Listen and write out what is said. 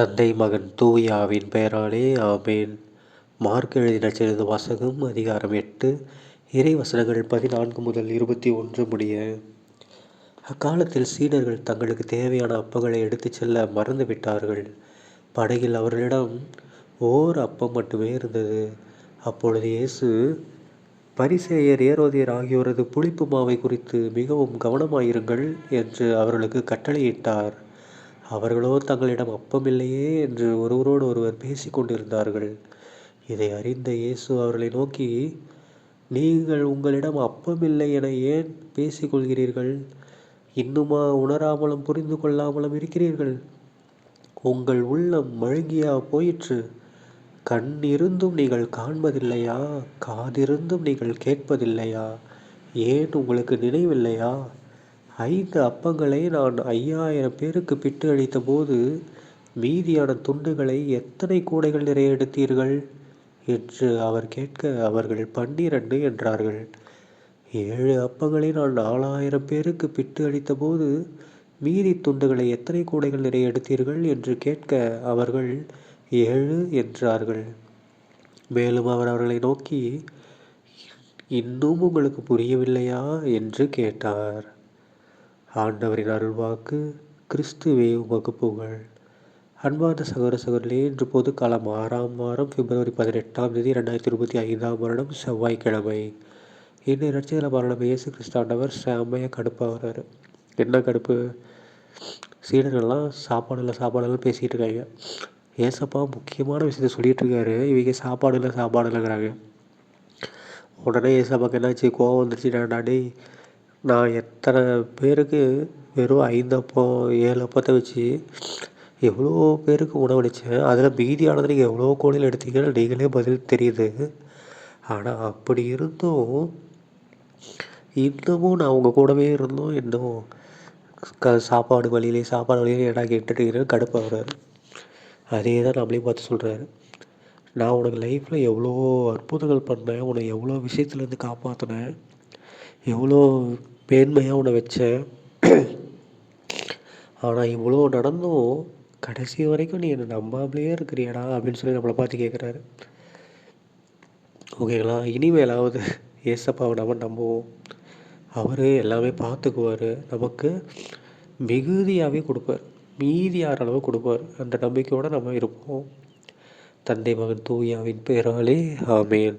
தந்தை மகன் தூயாவின் பெயராலே ஆமேன். மார்க் எழுதின சிறிது வாசகம் அதிகாரம் எட்டு இறை வசனங்கள் பதினான்கு முதல் இருபத்தி ஒன்று முடிய. அக்காலத்தில் சீடர்கள் தங்களுக்கு தேவையான அப்பங்களை எடுத்துச் செல்ல மறந்து விட்டார்கள். படகில் அவர்களிடம் ஓர் அப்பம் மட்டுமே இருந்தது. அப்பொழுது இயேசு பரிசேயர் ஏரோதியர் ஆகியோரது புளிப்பு மாவை குறித்து மிகவும் கவனமாயிருங்கள் என்று அவர்களுக்கு கட்டளையிட்டார். அவர்களோ தங்களிடம் அப்பமில்லையே என்று ஒருவரோடு ஒருவர் பேசிக் கொண்டிருந்தார்கள் இதை அறிந்த இயேசு அவர்களை நோக்கி நீங்கள் உங்களிடம் அப்பமில்லை என ஏன் பேசிக்கொள்கிறீர்கள்? இன்னுமா உணராமலும் புரிந்து கொள்ளாமலும் இருக்கிறீர்கள்? உங்கள் உள்ளம் மழுங்கியா போயிற்று. கண் இருந்தும் நீங்கள் காண்பதில்லையா? காதிருந்தும் நீங்கள் கேட்பதில்லையா? ஏன் உங்களுக்கு நினைவில்லையா? ஐந்து அப்பங்களை நான் ஐயாயிரம் பேருக்கு பிட்டு அளித்த போது மீதியான துண்டுகளை எத்தனை கூடைகள் நிறைய எடுத்தீர்கள்? என்று அவர் கேட்க அவர்கள் பன்னிரண்டு என்றார்கள். ஏழு அப்பங்களை நான் நாலாயிரம் பேருக்கு பிட்டு அளித்த போது மீதி துண்டுகளை எத்தனை கூடைகள் நிறைய எடுத்தீர்கள்? என்று கேட்க அவர்கள் ஏழு என்றார்கள். மேலும் அவர் அவர்களை நோக்கி இன்னும் உங்களுக்கு புரியவில்லையா? என்று கேட்டார். ஆண்டவரின் அருள்வாக்கு கிறிஸ்துவே உமக்கு புகழ். அன்பார்ந்த சகோதர சகோதரிலே இன்று காலம் ஆறாம் வாரம் பிப்ரவரி பதினெட்டாம் தேதி ரெண்டாயிரத்தி இருபத்தி ஐந்தாம் வருடம் செவ்வாய்க்கிழமை. இன்னும் ரட்சிகளை மரணம் இயேசு கிறிஸ்தாண்டவர் செம்மையாக கடுப்பாகிறார் என்ன கடுப்பு? சீடர்கள்லாம் சாப்பாடு இல்லை சாப்பாடுலாம் பேசிகிட்டு இருக்காங்க. ஏசப்பா முக்கியமான விஷயத்த சொல்லிகிட்டு இருக்காரு. இவங்க சாப்பாடு இல்லை சாப்பாடு இல்லைங்கிறாங்க உடனே ஏசப்பாக்கு என்னாச்சு? கோவம் வந்துருச்சு. நடை நான் எத்தனை பேருக்கு வெறும் ஐந்து அப்பம் ஏழு அப்பத்தை வச்சு எவ்வளோ பேருக்கு உணவளித்தேன். அதில் மீதியானது நீங்கள் எவ்வளோ கோழியில் எடுத்தீங்கன்னு நீங்களே பதில் தெரியுது. ஆனால் அப்படி இருந்தும் இன்னமும் நான் உங்கள் கூடவே இருந்தும் இன்னும் க சாப்பாடு வழியிலே சாப்பாடு வழியிலே ஏடா கேட்டுட்டு கடுப்பாகிறார் அதே தான் நம்மளையும் பார்த்து சொல்கிறாரு நான் உனக்கு லைஃப்பில் எவ்வளோ அற்புதங்கள் பண்ணேன் உன்னை எவ்வளோ விஷயத்துலேருந்து காப்பாற்றினேன் எவ்வளோ மேன்மையாக உன்னை வச்சேன். ஆனால் இவ்வளோ நடந்தும் கடைசி வரைக்கும் நீ என்னை நம்பாமலேயே இருக்கிறியடா அப்படின்னு சொல்லி நம்மளை பார்த்து கேட்குறாரு ஓகேங்களா இனிமேலாவது ஏசப்பாவை நம்ம நம்புவோம். அவர் எல்லாமே பார்த்துக்குவார். நமக்கு மிகுதியாகவே கொடுப்பார். மீதி அளவு கொடுப்பார். அந்த நம்பிக்கையோடு நம்ம இருப்போம். தந்தை மகன் தூயாவின் பேராலே ஆமேன்.